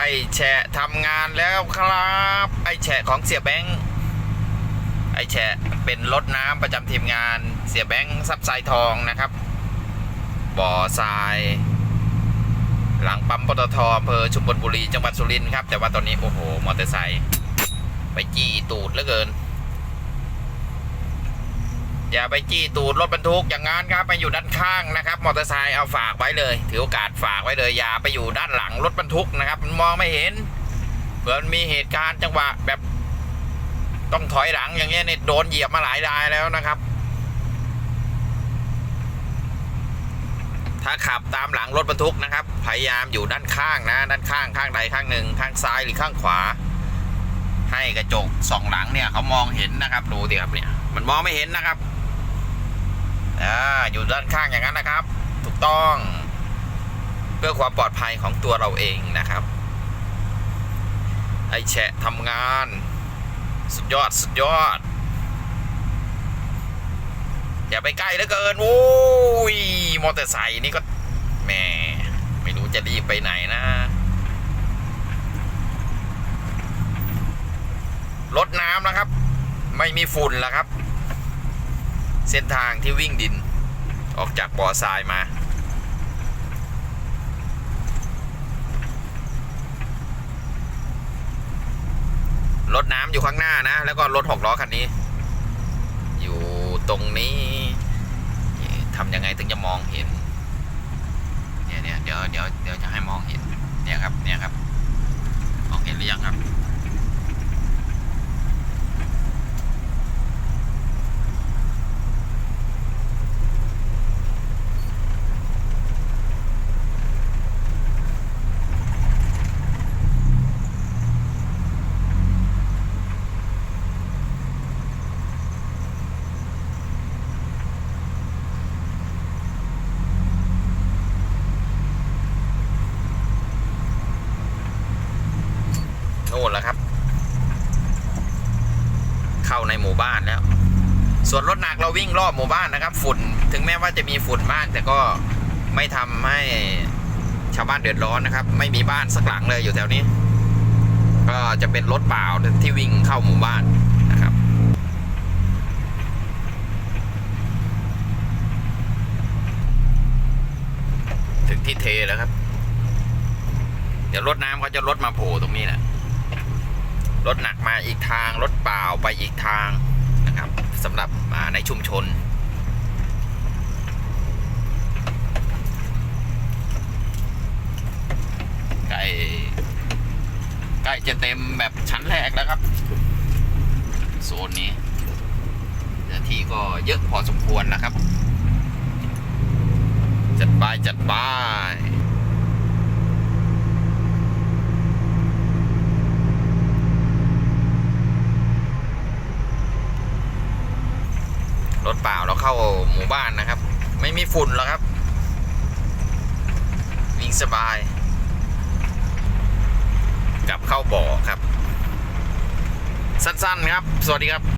ไอแฉะทำงานแล้วครับ ไอแฉะของเสียแบงค์ไอแฉะเป็นรถน้ำประจำทีมงานเสียแบงค์ซับไซทองนะครับ บ่อทราย หลังปั๊มปตทอำเภอชุมพลบุรีจังหวัดสุรินทร์ครับ แต่ว่าตอนนี้โอ้โหมอเตอร์ไซค์ไปจี้ตูดเหลือเกิน อย่าไปจี้ตูดรถบรรทุกอย่างนั้นครับไปอยู่ด้านข้างนะครับมอเตอร์ไซค์เอาฝากไว้เลย ถือโอกาสฝากไว้เลย อย่าไปอยู่ด้านหลังรถบรรทุกนะครับมันมองไม่เห็นเผื่อมันมีเหตุการณ์จังหวะแบบ ต้องถอยหลังอย่างเงี้ยเนี่ยโดนเหยียบมาหลายรายแล้วนะครับ ถ้าขับตามหลังรถบรรทุกนะครับ พยายามอยู่ด้านข้างนะ ด้านข้างข้างใดข้างหนึ่งข้างซ้ายหรือข้างขวา ให้กระจกสองหลังเนี่ยเขามองเห็นนะครับดูดิครับเนี่ยมันมองไม่เห็นนะครับ อ่าอยู่ด้านข้างอย่างนั้นนะครับ ถูกต้อง เพื่อความปลอดภัยของตัวเราเองนะครับ ไอแฉะทำงาน สุดยอดสุดยอด อย่าไปใกล้เหลือเกินโอ้ยมอเตอร์ไซค์นี่ก็แหมไม่รู้จะรีบไปไหนนะรถน้ำนะครับ ไม่มีฝุ่นแล้วครับ เส้นทางที่วิ่งดิน ออกจากบ่อทรายมา รถน้ำอยู่ข้างหน้านะ แล้วก็รถหกล้อคันนี้ อยู่ตรงนี้ทำยังไงถึงจะมองเห็น เนี่ยเนี่ยเดี๋ยวเดี๋ยวเดี๋ยวจะให้มองเห็น เนี่ยครับ เนี่ยครับ มองเห็นหรือยังครับ นู่นแล้วครับ เข้าในหมู่ บ้านแล้ว ส่วนรถหนักเราวิ่งรอบหมู่บ้านนะครับ ฝุ่นถึงแม้ว่าจะมีฝุ่นบ้างแต่ก็ไม่ทำให้ชาวบ้านเดือดร้อนนะครับ ไม่มีบ้านสักหลังเลยอยู่แถวนี้ ก็จะเป็นรถเปล่าที่วิ่งเข้าหมู่บ้านนะครับ ถึงที่เทแล้วครับ เดี๋ยวรถน้ำเขาจะรถมาโผล่ตรงนี้แหละ รถหนักมาอีกทาง รถเปล่าไปอีกทางนะครับสำหรับในชุมชน ใกล้ใกล้จะเต็มแบบชั้นแรกแล้วครับ โซนนี้เนื้อที่ก็เยอะพอสมควรนะครับ จัดไปจัดไปร เปล่าเราเข้าหมู่บ้านนะครับ ไม่มีฝุ่นแล้วครับวิ่งสบาย กลับเข้าบ่อครับ สั้นๆครับ สวัสดีครับ